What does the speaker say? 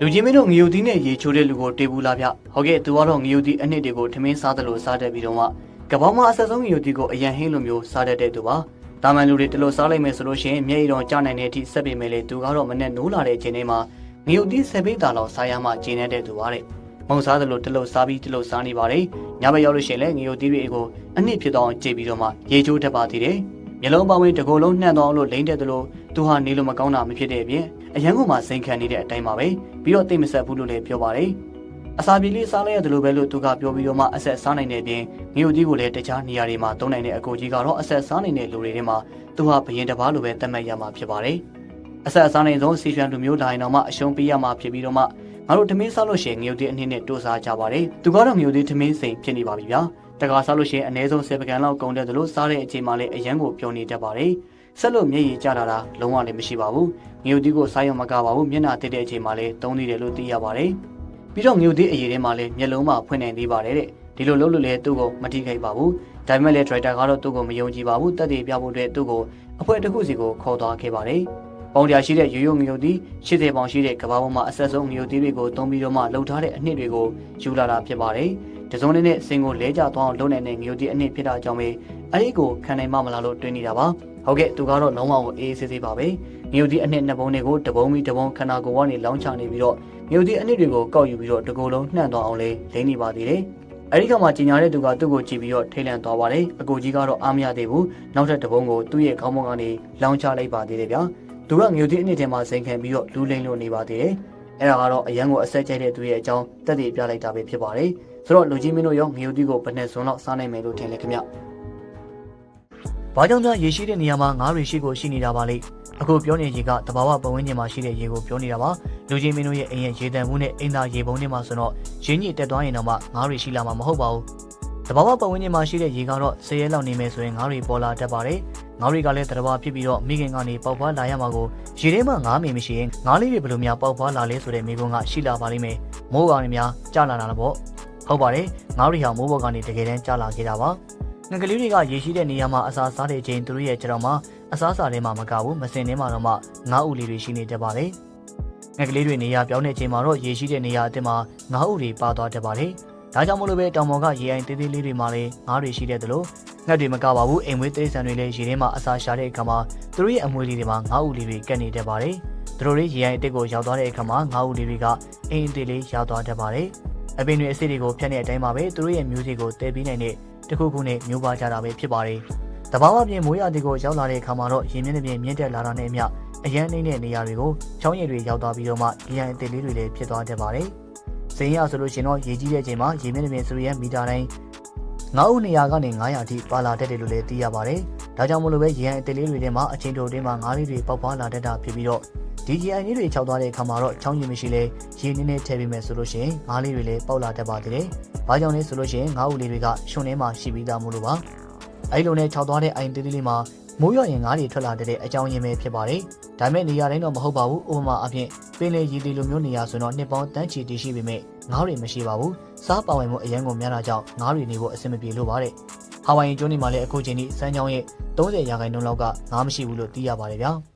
လူကြီးမင်းတို့ငရုတ်သီးနဲ့ရေချိုးတဲ့လူကိုတေးဘူးလားဗျဟုတ်ကဲ့သူကတော့ငရုတ်သီးအနှစ်တွေကိုထမင်းစားတယ်လို့စားတတ်ပြီးတော့မှကပောင်းမအဆက်ဆုံးငရုတ်သီးကိုအရန်ဟင်းလိုမျိုးစားတတ်တဲ့သူပါတာမန်လူတွေတလို့စားလိုက်မယ်ဆိုလို့ရှိရင်မျက်ရည်တော်ကျနိုင်တဲ့အထိဆက်ပေမဲ့လေသူကတော့မနဲ့နိုးလာတဲ့အချိန်လေးမှာငရုတ်သီးဆက်ပိတ်တာလောက်စားရမှကျင်းနေတဲ့သူပါတဲ့မုံစားတယ်လို့တလို့စားပြီးတလို့စားနေပါတယ်ညဘက်ရောက်လို့ရှိရင်လည်းငရုတ်သီးတွေကိုအနှစ်ဖြစ်တော့ကြိတ်ပြီးတော့မှရေချိုးတတ်ပါသေးတယ် မျိုးလုံးပေါင်းဝင်တကိုယ်လုံးနှံ့သွားအောင်လို့လိမ့်တဲ့တလို့သူဟာနေလို့မကောင်းတာမဖြစ်တဲ့အပြင်အရန်ကမှစိန်ခံနေတဲ့အတိုင်းပါပဲပြီးတော့တိတ်မဆက်ဘူးလို့လည်းပြောပါတယ်အစာပြေလေးစားလိုက်ရတယ်လို့ပဲလို့သူကပြောပြီးတော့မှအဆက်စားနိုင်တဲ့အပြင်ငရုတ်ကြီးကိုလည်းတခြားနေရာတွေမှာသုံးနိုင်တဲ့အကိုကြီးကတော့အဆက်စားနိုင်တဲ့လူတွေထဲမှာသူဟာဘရင်တစ်ပါးလိုပဲသတ်မှတ်ရမှာဖြစ်ပါတယ်အဆက်အစားနိုင်ဆုံးစီရွှံလူမျိုးတိုင်းတော်မှအရှုံးပေးရမှာဖြစ်ပြီးတော့မှငါတို့ထမင်းစားလို့ရှိရင်ငရုတ်ကြီးအနည်းနဲ့တိုးစားကြပါတယ်သူကတော့ငရုတ်ကြီးထမင်းစိန်ဖြစ်နေပါပြီဗျာ တကားစားလို့ရှိရင်အနည်းဆုံး10ပကံလောက်ကုန်တဲ့သလိုစားတဲ့အချိန်မှလည်းအရန်ကိုပြုံနေတတ်ပါတယ်ဆက်လို့မျက်ရည်ကျလာတာလုံးဝလည်းမရှိပါဘူးငရုတ်တီးကိုစားရုံမကပါဘူးမျက်နှာတက်တဲ့အချိန်မှလည်းသုံးနေတယ်လို့သိရပါတယ်ပြီးတော့ငရုတ်တီးအရေးထဲမှာလည်းမျက်လုံးမှဖွင့်နေသေးပါတယ်တဲ့ဒီလိုလုပ်လို့လည်းသူ့ကိုမထိခိုက်ပါဘူးဒါပေမဲ့လည်းဒရိုက်တာကတော့သူ့ကိုမယုံကြည်ပါဘူးတက်တည်ပြဖို့အတွက်သူ့ကိုအဖွဲ့တစ်ခုစီကိုခေါ်သွားခဲ့ပါတယ်ပေါင်တရားရှိတဲ့ရိုးရိုးငရုတ်တီး80ပေါင်ရှိတဲ့ကဘာပေါ်မှာအဆက်ဆုံးငရုတ်တီးတွေကိုသုံးပြီးတော့မှလှုပ်ထားတဲ့အနှစ်တွေကိုယူလာတာဖြစ်ပါတယ် တစုံလေးနဲ့စင်ကိုလဲကျသွားအောင်လုပ်နိုင်တဲ့ငရုတ်တီးအနှစ်ဖြစ်တာကြောင့်ပဲအဲ့ဒီကိုခံနိုင်မမလားလို့တွေးနေတာပါဟုတ်ကဲ့သူကတော့လုံးဝကိုအေးအေးဆေးဆေးပါပဲငရုတ်တီးအနှစ်နှစ်ပုံတွေကိုတပုံပြီးတပုံခန္ဓာကိုယ်ကနေလောင်းချနေပြီးတော့ငရုတ်တီးအနှစ်တွေကိုကောက်ယူပြီးတော့တကူလုံးနှံ့သွားအောင်လေးလိမ့်နေပါသေးတယ်အဲ့ဒီကမှကြီးညာတဲ့သူကသူ့ကိုကြည့်ပြီးတော့ထိတ်လန့်သွားပါတယ်အကိုကြီးကတော့အားမရသေးဘူးနောက်ထပ်တပုံကိုသူ့ရဲ့ခေါင်းပေါင်းကနေလောင်းချလိုက်ပါသေးတယ်ဗျာသူကငရုတ်တီးအနှစ်ထဲမှာစိန်ခံပြီးတော့လူလိမ့်လို့နေပါသေးတယ်အဲ့ဒါကတော့အရန်ကိုအဆက်ကျတဲ့သူရဲ့အကြောင်းတက်တည်ပြလိုက်တာပဲဖြစ်ပါတယ် ဆိုတော့လူကြီးမင်းတို့ရောငရုတ်တီးကိုဘယ်နဲ့စွန်းလောက်စားနိုင်မယ်လို့ထင်လဲခင်ဗျဘာကြောင့်လဲရေရှိတဲ့နေရာမှာငါးတွေရှိကိုရှိနေတာပါလေအခုပြောနေကြီးကတဘာဝပတ်ဝန်းကျင်မှာရှိတဲ့ရေကိုပြောနေတာပါလူကြီးမင်းတို့ရဲ့အိမ်ရဲ့ရေတံမှုနဲ့အိမ်သာရေပုံးတွေမှာဆိုတော့ရင်းညစ်တက်သွားရင်တော့မှငါးတွေရှိလာမှာမဟုတ်ပါဘူးတဘာဝပတ်ဝန်းကျင်မှာရှိတဲ့ရေကတော့ဆယ်ရဲလောက်နေမယ်ဆိုရင်ငါးတွေပေါ်လာတတ်ပါတယ်ငါးတွေကလည်းတဘာဖြစ်ပြီးတော့မိခင်ကနေပေါက်ဖွားလာရမှာကိုရေထဲမှာငါးမင်မရှိရင်ငါးလေးတွေဘယ်လိုများပေါက်ဖွားလာလဲဆိုတဲ့မိကွန်းကရှိလာပါလိမ့်မယ်မိုးကောင်တွေများကြာလာတာလားပေါ့ ဟုတ်ပါတယ်ငါးတွေဟာမိုးဘော်ကနေတကယ်တမ်းကြာလာခဲ့တာပါငကလေးတွေကရေရှိတဲ့နေရာမှာအစာစားတဲ့အချိန်သူတို့ရဲ့ကြောင်မှာအစားအစာထဲမှာမကဘူးမစင်ထဲမှာတော့မှငါးဥလေးတွေရှိနေတတ်ပါတယ်ငကလေးတွေနေရာပြောင်းတဲ့အချိန်မှာတော့ရေရှိတဲ့နေရာအစ်မှာငါးဥတွေပါသွားတတ်ပါတယ်ဒါကြောင့်မလို့ပဲတောင်ပေါ်ကရေအိုင်သေးသေးလေးတွေမှာလည်းငါးတွေရှိတဲ့သလိုငှက်တွေမကပါဘူးအိမ်မွေးတိရစ္ဆာန်တွေလည်းရေထဲမှာအစာရှာတဲ့အခါမှာသူတို့ရဲ့အမွေလေးတွေမှာငါးဥလေးတွေကတ်နေတတ်ပါတယ်သူတို့တွေရေအိုင်အစ်ကိုရောက်သွားတဲ့အခါမှာငါးဥလေးတွေကအိမ်အသေးလေးရောက်သွားတတ်ပါတယ် အပင်တွေအစစ်တွေကိုဖြတ်တဲ့အတိုင်းမှာပဲသူတို့ရဲ့မျိုးစေ့ကိုတည်ပြီးနိုင်တဲ့တခုခုနဲ့မျိုးပါကြတာပဲဖြစ်ပါတယ်။တဘာဝပြင်မိုးရသည်ကိုရောက်လာတဲ့အခါမှာတော့ရေမျက်နှာပြင်မြင့်တက်လာတာနဲ့အမျှအရန်နှိမ့်တဲ့နေရာတွေကိုချောင်းရည်တွေရောက်သွားပြီးတော့မှရေအိုင်အသေးလေးတွေလည်းဖြစ်သွားတတ်ပါတယ်။စိန်ရဆိုလို့ရှိရင်တော့ရေကြီးတဲ့အချိန်မှာရေမျက်နှာပြင်ဆိုရန်မီတာတိုင်း 9ဦးနေရာကနေ900အထိပါလာတတ်တယ်လို့လည်းသိရပါတယ်။ဒါကြောင့်မို့လို့ပဲရေအိုင်အသေးလေးတွေထဲမှာအချင်းတိုတင်းမှာ9လေးတွေပေါက်ပွားလာတတ်တာဖြစ်ပြီးတော့ဒီ GI လေးတွေခြောက်သွားတဲ့အခါမှာတော့ချောင်းရင်မရှိလဲရေနည်းနည်းထည့်ပေးမယ်ဆိုလို့ရှိရင်ငါးလေးတွေလည်းပေါက်လာတတ်ပါသေးတယ်။ဘာကြောင့်လဲဆိုလို့ရှိရင်ငါးဦးလေးတွေကရှင်ထဲမှာရှိပြီးသားမို့လို့ပါ။အဲဒီလိုနဲ့ခြောက်သွားတဲ့အိုင်သေးသေးလေးမှာ မိုးရွာရင်ငါးတွေထွက်လာတဲ့အကြောင်းရင်းပဲဖြစ်ပါတယ်။ဒါပေမဲ့နေရာတိုင်းတော့မဟုတ်ပါဘူး။ဥပမာအဖြစ်ပင်လေရေတီလိုမျိုးနေရာဆိုတော့နှစ်ပေါင်းတန်းချီတည်ရှိပေမဲ့ငါးတွေမရှိပါဘူး။စားပါဝင်မှုအရန်ကုန်များတာကြောင့်ငါးတွေနေဖို့အဆင်မပြေလို့ပါတယ်။ဟာဝိုင်ယီကျွန်းဒီမှာလည်းအခုချိန်ထိစမ်းချောင်းရဲ့30ရာခိုင်နှုန်းလောက်ကငါးမရှိဘူးလို့သိရပါတယ်ဗျာ။